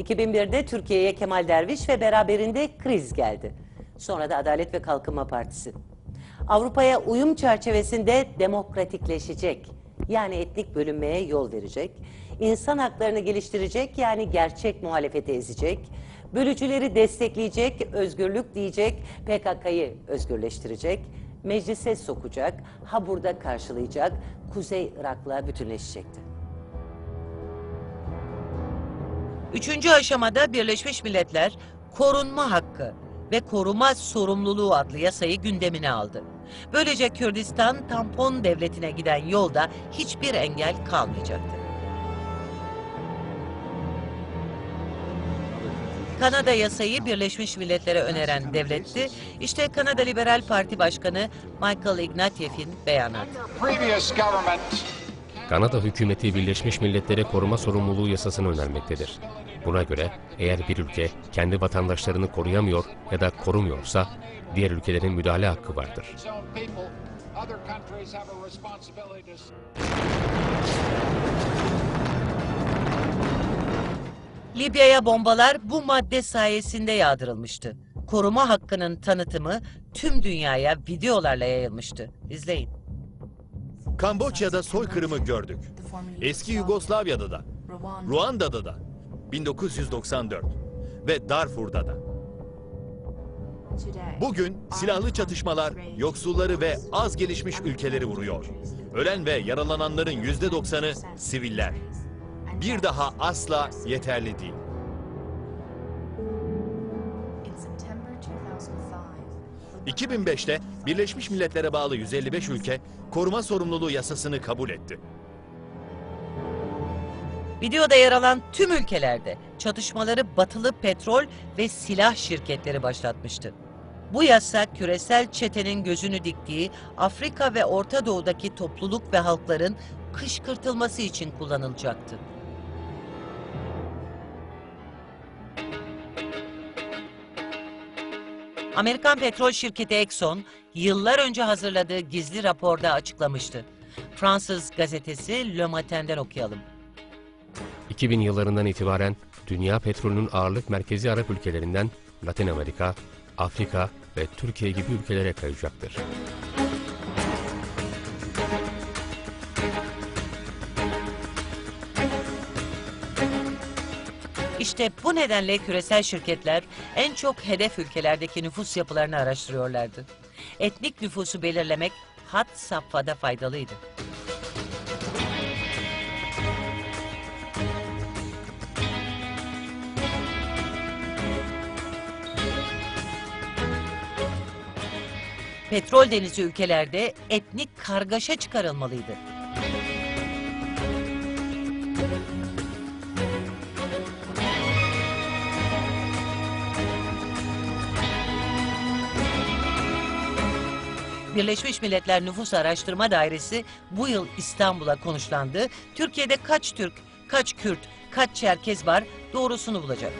2001'de Türkiye'ye Kemal Derviş ve beraberinde kriz geldi. Sonra da Adalet ve Kalkınma Partisi. Avrupa'ya uyum çerçevesinde demokratikleşecek, yani etnik bölünmeye yol verecek, insan haklarını geliştirecek, yani gerçek muhalefeti ezecek, bölücüleri destekleyecek, özgürlük diyecek, PKK'yı özgürleştirecek, meclise sokacak, ha burada karşılayacak, Kuzey Irak'la bütünleşecekti. Üçüncü aşamada Birleşmiş Milletler korunma hakkı ve koruma sorumluluğu adlı yasayı gündemine aldı. Böylece Kürdistan tampon devletine giden yolda hiçbir engel kalmayacaktı. Kanada yasayı Birleşmiş Milletler'e öneren devletti. İşte Kanada Liberal Parti Başkanı Michael Ignatieff'in beyanatı. Kanada hükümeti Birleşmiş Milletler'e koruma sorumluluğu yasasını önermektedir. Buna göre eğer bir ülke kendi vatandaşlarını koruyamıyor ya da korumuyorsa diğer ülkelerin müdahale hakkı vardır. Libya'ya bombalar bu madde sayesinde yağdırılmıştı. Koruma hakkının tanıtımı tüm dünyaya videolarla yayılmıştı. İzleyin. Kamboçya'da soykırımı gördük. Eski Yugoslavya'da da, Ruanda'da da, 1994 ve Darfur'da da. Bugün silahlı çatışmalar yoksulları ve az gelişmiş ülkeleri vuruyor. Ölen ve yaralananların yüzde doksanı siviller. Bir daha asla yeterli değil. In September 2005, 2005'te Birleşmiş Milletler'e bağlı 155 ülke koruma sorumluluğu yasasını kabul etti. Videoda yer alan tüm ülkelerde çatışmaları batılı petrol ve silah şirketleri başlatmıştı. Bu yasa küresel çetenin gözünü diktiği Afrika ve Orta Doğu'daki topluluk ve halkların kışkırtılması için kullanılacaktı. Amerikan petrol şirketi Exxon yıllar önce hazırladığı gizli raporda açıklamıştı. Fransız gazetesi Le Matin'den okuyalım. 2000 yıllarından itibaren dünya petrolünün ağırlık merkezi Arap ülkelerinden Latin Amerika, Afrika ve Türkiye gibi ülkelere kayacaktır. İşte bu nedenle küresel şirketler en çok hedef ülkelerdeki nüfus yapılarını araştırıyorlardı. Etnik nüfusu belirlemek hat safhada faydalıydı. Petrol denizi ülkelerde etnik kargaşa çıkarılmalıydı. Birleşmiş Milletler Nüfus Araştırma Dairesi bu yıl İstanbul'a konuşlandı. Türkiye'de kaç Türk, kaç Kürt, kaç Çerkez var doğrusunu bulacak.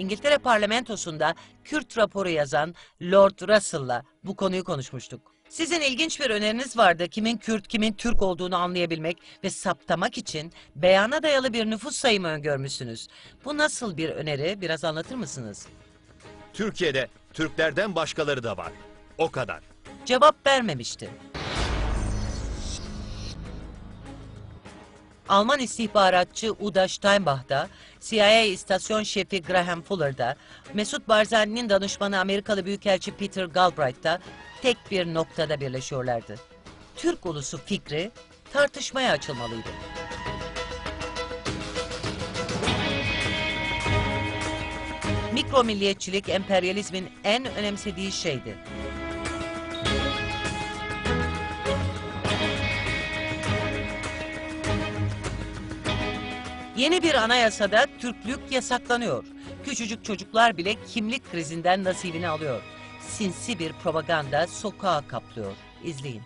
İngiltere parlamentosunda Kürt raporu yazan Lord Russell'la bu konuyu konuşmuştuk. Sizin ilginç bir öneriniz vardı kimin Kürt kimin Türk olduğunu anlayabilmek ve saptamak için beyana dayalı bir nüfus sayımı öngörmüşsünüz. Bu nasıl bir öneri biraz anlatır mısınız? Türkiye'de Türklerden başkaları da var. O kadar. cevap vermemişti. Alman istihbaratçı Uda Steinbach da, CIA istasyon şefi Graham Fuller da, Mesut Barzani'nin danışmanı Amerikalı Büyükelçi Peter Galbraith da tek bir noktada birleşiyorlardı. Türk ulusu fikri tartışmaya açılmalıydı. Mikro milliyetçilik emperyalizmin en önemsediği şeydi. Yeni bir anayasada Türklük yasaklanıyor. Küçücük çocuklar bile kimlik krizinden nasibini alıyor. Sinsi bir propaganda sokağa kaplıyor. İzleyin.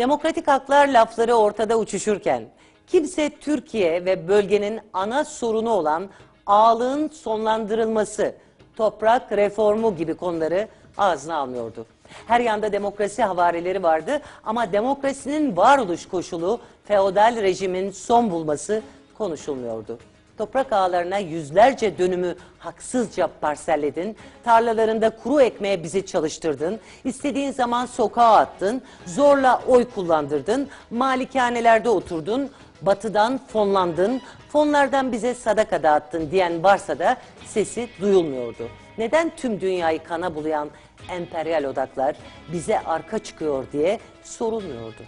Demokratik haklar lafları ortada uçuşurken kimse Türkiye ve bölgenin ana sorunu olan ağlığın sonlandırılması, toprak reformu gibi konuları ağzına almıyordu. Her yanda demokrasi havarileri vardı ama demokrasinin varoluş koşulu feodal rejimin son bulması konuşulmuyordu. Toprak ağlarına yüzlerce dönümü haksızca parselledin, tarlalarında kuru ekmeğe bizi çalıştırdın, istediğin zaman sokağa attın, zorla oy kullandırdın, malikanelerde oturdun, batıdan fonlandın, fonlardan bize sadaka dağıttın diyen varsa da sesi duyulmuyordu. Neden tüm dünyayı kana bulayan emperyal odaklar bize arka çıkıyor diye sorulmuyordu.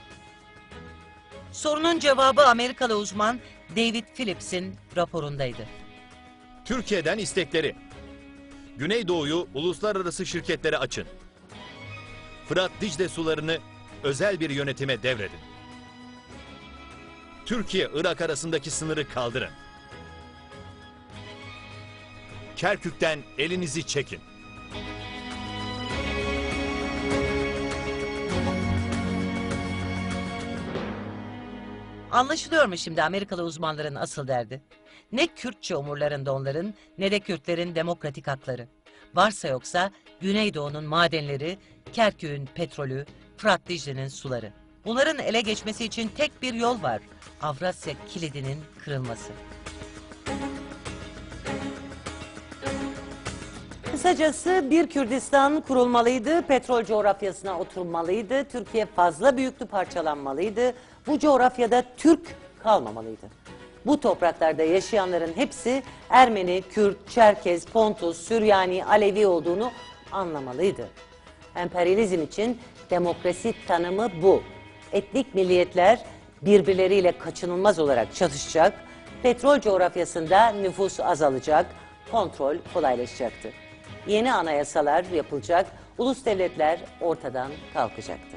Sorunun cevabı Amerikalı uzman David Phillips'in raporundaydı. Türkiye'den istekleri. Güneydoğu'yu uluslararası şirketlere açın. Fırat Dicle sularını özel bir yönetime devredin. Türkiye-Irak arasındaki sınırı kaldırın. Kerkük'ten elinizi çekin. Anlaşılıyor mu şimdi Amerikalı uzmanların asıl derdi? Ne Kürtçe umurlarında onların ne de Kürtlerin demokratik hakları. Varsa yoksa Güneydoğu'nun madenleri, Kerkük'ün petrolü, Fırat Dicle'nin suları. Bunların ele geçmesi için tek bir yol var. Avrasya kilidinin kırılması. Kısacası bir Kürdistan kurulmalıydı, petrol coğrafyasına oturmalıydı, Türkiye fazla büyüklü parçalanmalıydı, bu coğrafyada Türk kalmamalıydı. Bu topraklarda yaşayanların hepsi Ermeni, Kürt, Çerkez, Pontus, Süryani, Alevi olduğunu anlamalıydı. Emperyalizm için demokrasi tanımı bu. Etnik milliyetler birbirleriyle kaçınılmaz olarak çatışacak, petrol coğrafyasında nüfus azalacak, kontrol kolaylaşacaktı. Yeni anayasalar yapılacak, ulus devletler ortadan kalkacaktı.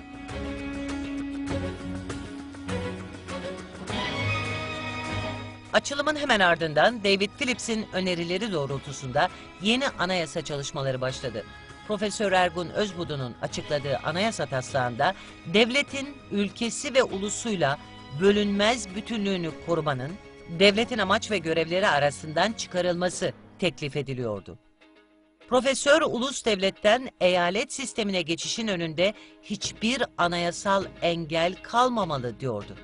Açılımın hemen ardından David Phillips'in önerileri doğrultusunda yeni anayasa çalışmaları başladı. Profesör Ergun Özbudu'nun açıkladığı anayasa taslağında devletin ülkesi ve ulusuyla bölünmez bütünlüğünü korumanın devletin amaç ve görevleri arasından çıkarılması teklif ediliyordu. Profesör ulus devletten eyalet sistemine geçişin önünde hiçbir anayasal engel kalmamalı diyordu.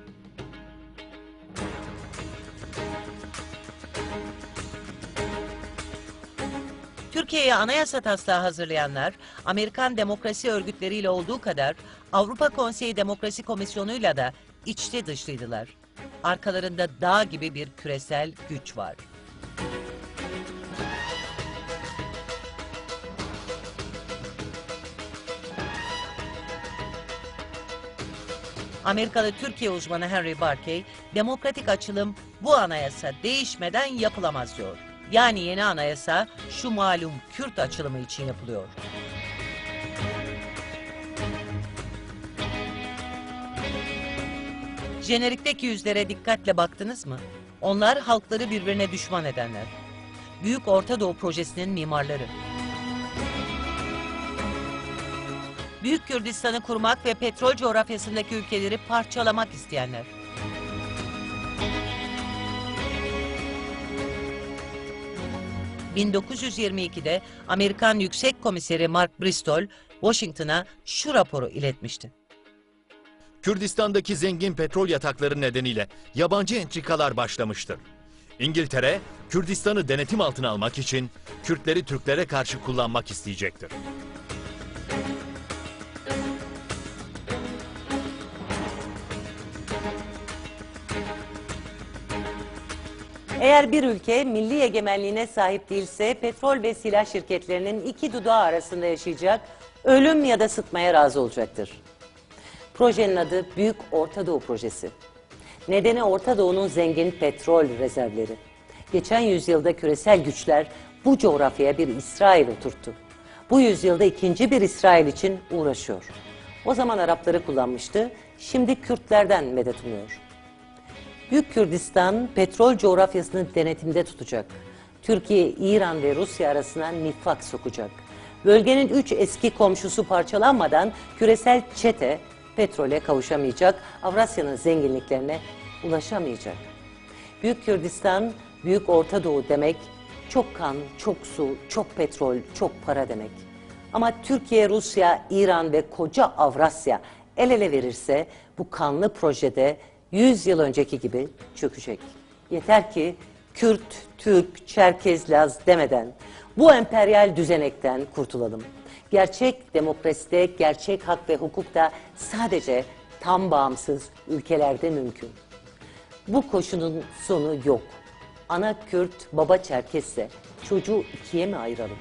Türkiye'ye anayasa taslağı hazırlayanlar, Amerikan demokrasi örgütleriyle olduğu kadar Avrupa Konseyi Demokrasi Komisyonu'yla da içli dışlıydılar. Arkalarında dağ gibi bir küresel güç var. Amerikalı Türkiye uzmanı Henry Barkey, demokratik açılım bu anayasa değişmeden yapılamaz diyor. Yani yeni anayasa şu malum Kürt açılımı için yapılıyor. Jenerikteki yüzlere dikkatle baktınız mı? Onlar halkları birbirine düşman edenler. Büyük Orta Doğu Projesi'nin mimarları. Büyük Kürdistan'ı kurmak ve petrol coğrafyasındaki ülkeleri parçalamak isteyenler. ...1922'de Amerikan Yüksek Komiseri Mark Bristol... ...Washington'a şu raporu iletmişti. Kürdistan'daki zengin petrol yatakları nedeniyle yabancı entrikalar başlamıştır. İngiltere, Kürdistan'ı denetim altına almak için Kürtleri Türklere karşı kullanmak isteyecektir. Eğer bir ülke milli egemenliğine sahip değilse petrol ve silah şirketlerinin iki dudağı arasında yaşayacak, ölüm ya da sıtmaya razı olacaktır. Projenin adı Büyük Orta Doğu Projesi. Nedeni Orta Doğu'nun zengin petrol rezervleri. Geçen yüzyılda küresel güçler bu coğrafyaya bir İsrail oturttu. Bu yüzyılda ikinci bir İsrail için uğraşıyor. O zaman Arapları kullanmıştı, şimdi Kürtlerden medet umuyor. Büyük Kürdistan petrol coğrafyasını denetimde tutacak. Türkiye, İran ve Rusya arasına nifak sokacak. Bölgenin üç eski komşusu parçalanmadan küresel çete petrole kavuşamayacak, Avrasya'nın zenginliklerine ulaşamayacak. Büyük Kürdistan, Büyük Orta Doğu demek çok kan, çok su, çok petrol, çok para demek. Ama Türkiye, Rusya, İran ve koca Avrasya el ele verirse bu kanlı projede 100 yıl önceki gibi çökecek. Yeter ki Kürt, Türk, Çerkez, Laz demeden bu emperyal düzenekten kurtulalım. Gerçek demokraside, gerçek hak ve hukuk da sadece tam bağımsız ülkelerde mümkün. Bu koşunun sonu yok. Ana Kürt, baba Çerkesse çocuğu ikiye mi ayıralım?